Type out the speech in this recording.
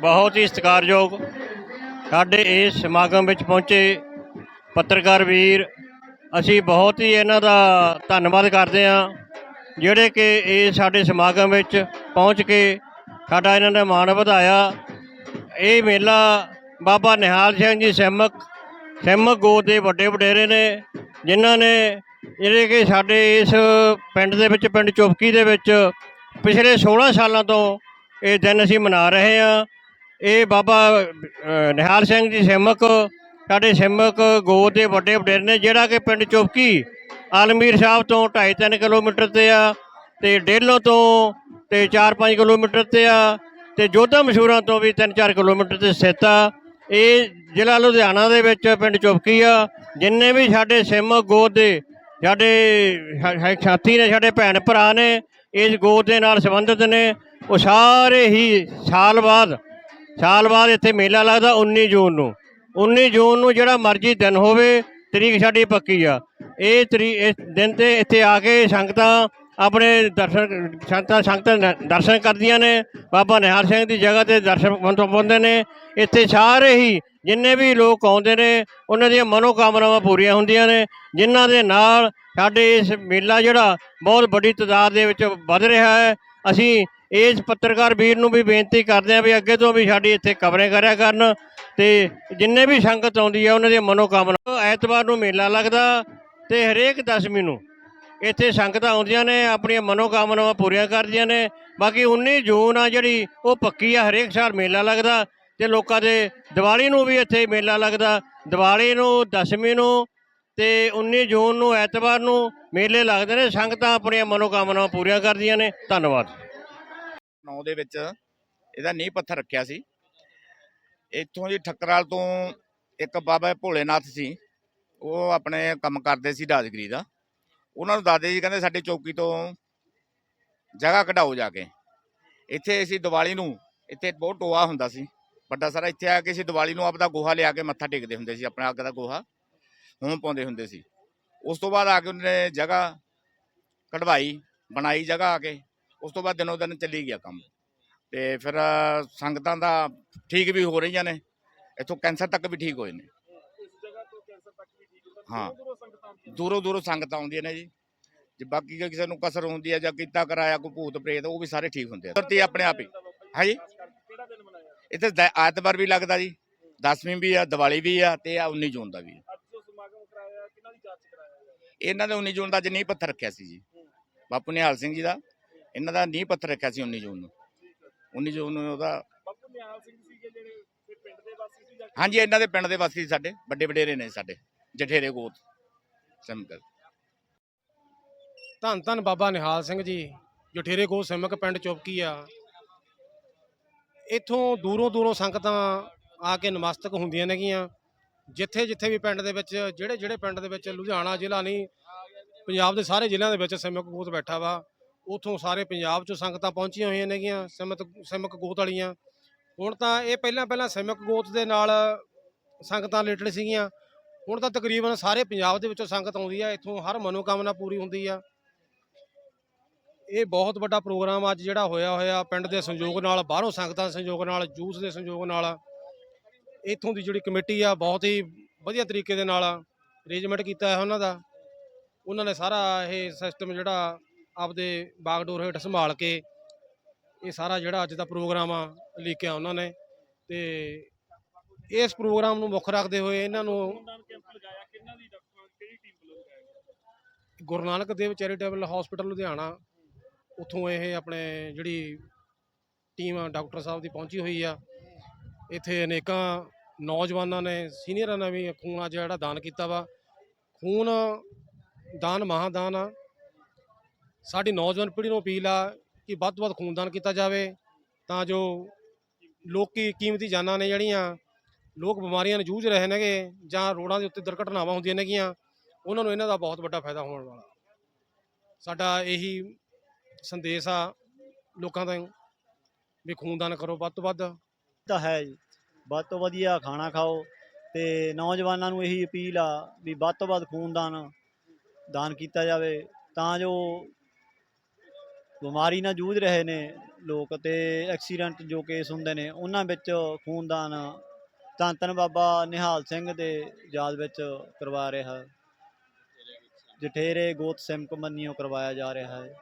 ਬਹੁਤ ਹੀ ਸਤਿਕਾਰਯੋਗ ਸਾਡੇ ਇਸ ਸਮਾਗਮ ਵਿੱਚ ਪਹੁੰਚੇ ਪੱਤਰਕਾਰ ਵੀਰ, ਅਸੀਂ ਬਹੁਤ ਹੀ ਇਹਨਾਂ ਦਾ ਧੰਨਵਾਦ ਕਰਦੇ ਹਾਂ, ਜਿਹੜੇ ਕਿ ਇਹ ਸਾਡੇ ਸਮਾਗਮ ਵਿੱਚ ਪਹੁੰਚ ਕੇ ਸਾਡਾ ਇਹਨਾਂ ਨੇ ਮਾਣ ਵਧਾਇਆ। ਇਹ ਮੇਲਾ ਬਾਬਾ ਨਿਹਾਲ ਸਿੰਘ ਜੀ ਸਹਿਮਕ ਸਹਿਮਕ ਗੋਤ ਦੇ ਵੱਡੇ ਵਡੇਰੇ ਨੇ, ਜਿਨ੍ਹਾਂ ਨੇ ਜਿਹੜੇ ਕਿ ਸਾਡੇ ਇਸ ਪਿੰਡ ਦੇ ਵਿੱਚ, ਪਿੰਡ ਚੌਪਕੀ ਦੇ ਵਿੱਚ ਪਿਛਲੇ 16 ਸਾਲਾਂ ਤੋਂ ਇਹ ਦਿਨ ਅਸੀਂ ਮਨਾ ਰਹੇ ਹਾਂ। ਇਹ ਬਾਬਾ ਨਿਹਾਲ ਸਿੰਘ ਜੀ ਸਿਮਕ, ਸਾਡੇ ਸਿਮਕ ਗੋਦ ਦੇ ਵੱਡੇ ਵਡੇਰ ਨੇ, ਜਿਹੜਾ ਕਿ ਪਿੰਡ ਚੁਪਕੀ, ਆਲਮੀਰ ਸਾਹਿਬ ਤੋਂ 2.5-3 ਕਿਲੋਮੀਟਰ ਤੇ ਆ, ਤੇ ਡੇਲੋਂ ਤੋਂ ਤੇ 4-5 ਕਿਲੋਮੀਟਰ ਤੇ ਆ, ਤੇ ਜੋਧਾ ਮਸ਼ਹੂਰਾਂ ਤੋਂ ਵੀ 3-4 ਕਿਲੋਮੀਟਰ ਤੇ ਸਥਿਤ ਆ। ਇਹ ਜ਼ਿਲ੍ਹਾ ਲੁਧਿਆਣਾ ਦੇ ਵਿੱਚ ਪਿੰਡ ਚੁਪਕੀ ਆ, ਜਿੰਨੇ ਵੀ ਸਾਡੇ ਸਿਮਕ ਗੋਦ ਦੇ ਸਾਡੇ ਸਾਥੀ ਨੇ, ਸਾਡੇ ਭੈਣ ਭਰਾ ਨੇ, ਇਸ ਗੋਦ ਦੇ ਨਾਲ ਸੰਬੰਧਿਤ ਨੇ, ਉਹ ਸਾਰੇ ਹੀ ਸਾਲ ਬਾਅਦ ਸਾਲ ਬਾਅਦ ਇੱਥੇ ਮੇਲਾ ਲੱਗਦਾ 19 ਜੂਨ ਨੂੰ। 19 ਜੂਨ ਨੂੰ ਜਿਹੜਾ ਮਰਜ਼ੀ ਦਿਨ ਹੋਵੇ, ਤਰੀਕ ਸਾਡੀ ਪੱਕੀ ਆ। ਇਹ ਤਰੀ, ਇਸ ਦਿਨ ਤੇ ਇੱਥੇ ਆ ਕੇ ਸੰਗਤਾਂ ਆਪਣੇ ਦਰਸ਼ਨ, ਸੰਗਤਾਂ ਸੰਗਤਾਂ ਦਰਸ਼ਨ ਕਰਦੀਆਂ ਨੇ। ਬਾਬਾ ਨਿਹਾਲ ਸਿੰਘ ਦੀ ਜਗ੍ਹਾ ਤੇ ਦਰਸ਼ਨ ਪਾਉਂਦੇ ਨੇ। ਇੱਥੇ ਸਾਰੇ ਹੀ ਜਿੰਨੇ ਵੀ ਲੋਕ ਆਉਂਦੇ ਨੇ, ਉਹਨਾਂ ਦੀਆਂ ਮਨੋਕਾਮਨਾਵਾਂ ਪੂਰੀਆਂ ਹੁੰਦੀਆਂ ਨੇ। ਜਿਨ੍ਹਾਂ ਦੇ ਨਾਲ ਸਾਡੇ ਇਸ ਮੇਲਾ ਜਿਹੜਾ ਬਹੁਤ ਵੱਡੀ ਤਾਦਾਦ ਦੇ ਵਿੱਚ ਵੱਧ ਰਿਹਾ ਹੈ। ਅਸੀਂ ਇਸ ਪੱਤਰਕਾਰ ਵੀਰ ਨੂੰ ਵੀ ਬੇਨਤੀ ਕਰਦੇ ਹਾਂ ਵੀ ਅੱਗੇ ਤੋਂ ਵੀ ਸਾਡੀ ਇੱਥੇ ਕਵਰੇਜ ਕਰਿਆ ਕਰਨ ਤੇ ਜਿੰਨੇ ਵੀ ਸੰਗਤ ਆਉਂਦੀ ਆ, ਉਹਨਾਂ ਦੀਆਂ ਮਨੋਕਾਮਨਾ ਐਤਵਾਰ ਨੂੰ ਮੇਲਾ ਲੱਗਦਾ ਤੇ ਹਰੇਕ ਦਸਵੀਂ ਨੂੰ ਇੱਥੇ ਸੰਗਤਾਂ ਆਉਂਦੀਆਂ ਨੇ, ਆਪਣੀਆਂ ਮਨੋਕਾਮਨਾਵਾਂ ਪੂਰੀਆਂ ਕਰਦੀਆਂ ਨੇ। ਬਾਕੀ 19 ਜੂਨ ਆ ਜਿਹੜੀ, ਉਹ ਪੱਕੀ ਆ, ਹਰੇਕ ਸਾਲ ਮੇਲਾ ਲੱਗਦਾ ਤੇ ਲੋਕਾਂ ਦੇ ਦੀਵਾਲੀ ਨੂੰ ਵੀ ਇੱਥੇ ਮੇਲਾ ਲੱਗਦਾ। ਦੀਵਾਲੀ ਨੂੰ, ਦਸਵੀਂ ਨੂੰ ਤੇ 19 ਜੂਨ ਨੂੰ, ਐਤਵਾਰ ਨੂੰ ਮੇਲੇ ਲੱਗਦੇ ਨੇ, ਸੰਗਤਾਂ ਆਪਣੀਆਂ ਮਨੋਕਾਮਨਾਵਾਂ ਪੂਰੀਆਂ ਕਰਦੀਆਂ ਨੇ। ਧੰਨਵਾਦ। 9 ਦੇ ਵਿੱਚ ਇਹਦਾ ਨੀਂਹ ਪੱਥਰ ਰੱਖਿਆ ਸੀ। ਇੱਥੋਂ ਦੀ ਠੱਕਰਾਲ ਤੋਂ ਇੱਕ ਬਾਬਾ ਭੋਲੇਨਾਥ ਸੀ, ਉਹ ਆਪਣੇ ਕੰਮ ਕਰਦੇ ਸੀ ਰਾਜਗਰੀ ਦਾ। ਉਹਨਾਂ ਨੂੰ ਦਾਦੇ ਜੀ ਕਹਿੰਦੇ ਸਾਡੀ ਚੌਕੀ ਤੋਂ ਜਗ੍ਹਾ ਕਢਾਓ ਜਾ ਕੇ। ਇੱਥੇ ਅਸੀਂ ਦੀਵਾਲੀ ਨੂੰ, ਇੱਥੇ ਬਹੁਤ ਟੋਆ ਹੁੰਦਾ ਸੀ। ਵੱਡਾ ਸਾਰਾ ਇੱਥੇ ਆ ਕੇ ਅਸੀਂ ਦੀਵਾਲੀ ਨੂੰ ਆਪਦਾ ਗੋਹਾ ਲਿਆ ਕੇ ਮੱਥਾ ਟੇਕਦੇ ਹੁੰਦੇ ਸੀ, ਆਪਣੇ ਅੱਗ ਦਾ ਗੋਹਾ ਹੋਮ ਪਾਉਂਦੇ ਹੁੰਦੇ ਸੀ। ਉਸ ਤੋਂ ਬਾਅਦ ਆ ਕੇ ਉਹਨੇ ਜਗ੍ਹਾ ਕਢਵਾਈ, ਬਣਾਈ ਜਗ੍ਹਾ ਆ ਕੇ। ਉਸ ਤੋਂ ਬਾਅਦ ਦਿਨੋ ਦਿਨ ਚੱਲੀ ਗਿਆ ਕੰਮ। ਤੇ ਫਿਰ ਸੰਗਤਾਂ ਦਾ ਠੀਕ ਵੀ ਹੋ ਰਹੀਆਂ ਨੇ, ਇੱਥੋਂ ਕੈਂਸਰ ਤੱਕ ਵੀ ਠੀਕ ਹੋਏ ਨੇ। ਹਾਂ, ਦੂਰੋਂ ਦੂਰੋਂ ਸੰਗਤਾਂ ਆਉਂਦੀਆਂ ਨੇ ਜੀ। ਜੇ ਬਾਕੀ ਕਿਸੇ ਨੂੰ ਕਸਰ ਹੁੰਦੀ ਹੈ ਜਾਂ ਕੀਤਾ ਕਰਾਇਆ ਕੋਈ ਭੂਤ ਪ੍ਰੇਤ, ਉਹ ਵੀ ਸਾਰੇ ਠੀਕ ਹੁੰਦੇ ਆ। ਧਰਤੀ ਆਪਣੇ ਆਪ ਹੀ। ਹੈ ਜੀ ਇੱਥੇ ਐਤਵਾਰ ਵੀ ਲੱਗਦਾ ਜੀ 10ਵੀਂ ਵੀ ਆ, ਦੀਵਾਲੀ ਵੀ ਆ ਤੇ ਆ 19 ਜੂਨ ਦਾ ਵੀ ਆ। ਇਹਨਾਂ ਦੇ 19 ਜੂਨ ਦਾ ਅੱਜ ਨੀਂਹ ਪੱਥਰ ਰੱਖਿਆ ਸੀ ਜੀ। ਬਾਪੂ ਨਿਹਾਲ ਸਿੰਘ ਜੀ ਦਾ। ਇਹਨਾਂ ਦਾ ਨੀਂਹ ਪੱਥਰ ਰੱਖਿਆ ਸੀ 19 ਜੂਨ ਨੂੰ। 19 ਜੂਨ ਨੂੰ ਉਹਦਾ ਹਾਂਜੀ, ਇਹਨਾਂ ਦੇ ਪਿੰਡ ਦੇ ਵਾਸੀ ਸਾਡੇ, ਵੱਡੇ ਵਡੇਰੇ ਨੇ ਸਾਡੇ, ਜਠੇਰੇ ਗੋਤ ਸੰਗਤ ਧੰਨ ਧੰਨ ਬਾਬਾ ਨਿਹਾਲ ਸਿੰਘ ਜੀ, ਜਠੇਰੇ ਕੋ ਸਿਮਕ ਪਿੰਡ ਚੌਪਕੀ ਆ। ਇੱਥੋਂ ਦੂਰੋਂ ਦੂਰੋਂ ਸੰਗਤਾਂ ਆ ਕੇ ਨਮਸਤਕ ਹੁੰਦੀਆਂ ਨੇਗੀਆਂ। ਜਿੱਥੇ ਜਿੱਥੇ ਵੀ ਪਿੰਡ ਦੇ ਵਿੱਚ, ਜਿਹੜੇ ਜਿਹੜੇ ਪਿੰਡ ਦੇ ਵਿੱਚ, ਲੁਧਿਆਣਾ ਜ਼ਿਲ੍ਹਾ ਨਹੀਂ, ਪੰਜਾਬ ਦੇ ਸਾਰੇ ਜ਼ਿਲ੍ਹਿਆਂ ਦੇ ਵਿੱਚ ਸਿਮਕ ਗੋਤ ਬੈਠਾ ਵਾ। ਉਥੋਂ ਸਾਰੇ ਪੰਜਾਬ ਚੋਂ ਸੰਗਤਾਂ ਪਹੁੰਚੀਆਂ ਹੋਈਆਂ ਨੇਗੀਆਂ, ਸਿਮਤ, ਸਿਮਕ ਗੋਤ ਵਾਲੀਆਂ। ਹੁਣ ਤਾਂ ਇਹ ਪਹਿਲਾਂ ਪਹਿਲਾਂ ਸਿਮਕ ਗੋਤ ਦੇ ਨਾਲ ਸੰਗਤਾਂ ਰਿਲੇਟਡ ਸੀਗੀਆਂ। ਹੁਣ ਤਾਂ ਤਕਰੀਬਨ ਸਾਰੇ ਪੰਜਾਬ ਦੇ ਵਿੱਚੋਂ ਸੰਗਤ ਆਉਂਦੀ ਆ, ਇੱਥੋਂ ਹਰ ਮਨੋਕਾਮਨਾ ਪੂਰੀ ਹੁੰਦੀ ਆ। ਇਹ ਬਹੁਤ ਵੱਡਾ ਪ੍ਰੋਗਰਾਮ ਅੱਜ ਜਿਹੜਾ ਹੋਇਆ ਹੋਇਆ, ਪਿੰਡ ਦੇ ਸੰਯੋਗ ਨਾਲ, ਬਾਹਰੋਂ ਸੰਗਤਾਂ ਦੇ ਸੰਯੋਗ ਨਾਲ, ਜੂਸ ਦੇ ਸੰਯੋਗ ਨਾਲ। ਇੱਥੋਂ ਦੀ ਜਿਹੜੀ ਕਮੇਟੀ ਆ, ਬਹੁਤ ਹੀ ਵਧੀਆ ਤਰੀਕੇ ਦੇ ਨਾਲ ਅਰੇਂਜਮੈਂਟ ਕੀਤਾ ਹੈ ਉਹਨਾਂ ਦਾ। ਉਹਨਾਂ ਨੇ ਸਾਰਾ ਇਹ ਸਿਸਟਮ ਜਿਹੜਾ ਆਪਦੇ ਬਾਗਡੋਰ ਹੇਠ ਸੰਭਾਲ ਕੇ ਇਹ ਸਾਰਾ ਜਿਹੜਾ ਅੱਜ ਦਾ ਪ੍ਰੋਗਰਾਮ ਆ ਲਿਖਿਆ ਉਹਨਾਂ ਨੇ ਤੇ ਇਸ ਪ੍ਰੋਗਰਾਮ ਨੂੰ ਮੁੱਖ ਰੱਖਦੇ ਹੋਏ ਇਹਨਾਂ ਨੂੰ ਗੁਰੂ ਨਾਨਕ ਦੇਵ ਚੈਰੀਟੇਬਲ ਹਸਪੀਟਲ ਲੁਧਿਆਣਾ, ਉੱਥੋਂ ਇਹ ਆਪਣੇ ਜਿਹੜੀ ਟੀਮ ਆ, ਡਾਕਟਰ ਸਾਹਿਬ ਦੀ ਪਹੁੰਚੀ ਹੋਈ ਆ। ਇੱਥੇ ਅਨੇਕਾਂ ਨੌਜਵਾਨਾਂ ਨੇ, ਸੀਨੀਅਰਾਂ ਨੇ ਵੀ ਖੂਨ ਅੱਜ ਜਿਹੜਾ ਦਾਨ ਕੀਤਾ ਵਾ। ਖੂਨ ਦਾਨ ਮਹਾਦਾਨ ਆ। ਸਾਡੀ ਨੌਜਵਾਨ ਪੀੜ੍ਹੀ ਨੂੰ ਅਪੀਲ ਆ ਕਿ ਵੱਧ ਤੋਂ ਵੱਧ ਖੂਨਦਾਨ ਕੀਤਾ ਜਾਵੇ, ਤਾਂ ਜੋ ਲੋਕੀ ਕੀਮਤੀ ਜਾਨਾਂ ਨੇ ਜਿਹੜੀਆਂ ਲੋਕ ਬਿਮਾਰੀਆਂ ਨਾਲ ਜੂਝ ਰਹੇ ਨੇਗੇ ਜਾਂ ਰੋਡਾਂ ਦੇ ਉੱਤੇ ਦੁਰਘਟਨਾਵਾਂ ਹੁੰਦੀਆਂ ਨੇਗੀਆਂ, ਉਹਨਾਂ ਨੂੰ ਇਹਨਾਂ ਦਾ ਬਹੁਤ ਵੱਡਾ ਫਾਇਦਾ ਹੋਣ ਵਾਲਾ। ਸਾਡਾ ਇਹੀ ਸੰਦੇਸ਼ ਆ ਲੋਕਾਂ ਦਾ ਵੀ ਖੂਨਦਾਨ ਕਰੋ ਵੱਧ ਤੋਂ ਵੱਧ। ਤਾਂ ਹੈ ਜੀ। ਵੱਧ ਤੋਂ ਵਧੀਆ ਖਾਣਾ ਖਾਓ ਤੇ ਨੌਜਵਾਨਾਂ ਨੂੰ ਇਹੀ ਅਪੀਲ ਆ ਵੀ ਵੱਧ ਤੋਂ ਵੱਧ ਖੂਨਦਾਨ ਦਾਨ ਕੀਤਾ ਜਾਵੇ, ਤਾਂ ਜੋ ਬਿਮਾਰੀ ਨਾਲ ਜੂਝ ਰਹੇ ਨੇ ਲੋਕ ਤੇ ਐਕਸੀਡੈਂਟ ਜੋ ਕੇਸ ਹੁੰਦੇ ਨੇ, ਉਹਨਾਂ ਵਿੱਚ ਖੂਨਦਾਨ ਧੰਨ ਧੰਨ ਬਾਬਾ ਨਿਹਾਲ ਸਿੰਘ ਦੇ ਯਾਦ ਵਿੱਚ ਕਰਵਾ ਰਿਹਾ ਜਠੇਰੇ ਗੋਤ ਸਿਮਕ ਮੰਨੀਓ ਕਰਵਾਇਆ ਜਾ ਰਿਹਾ ਹੈ।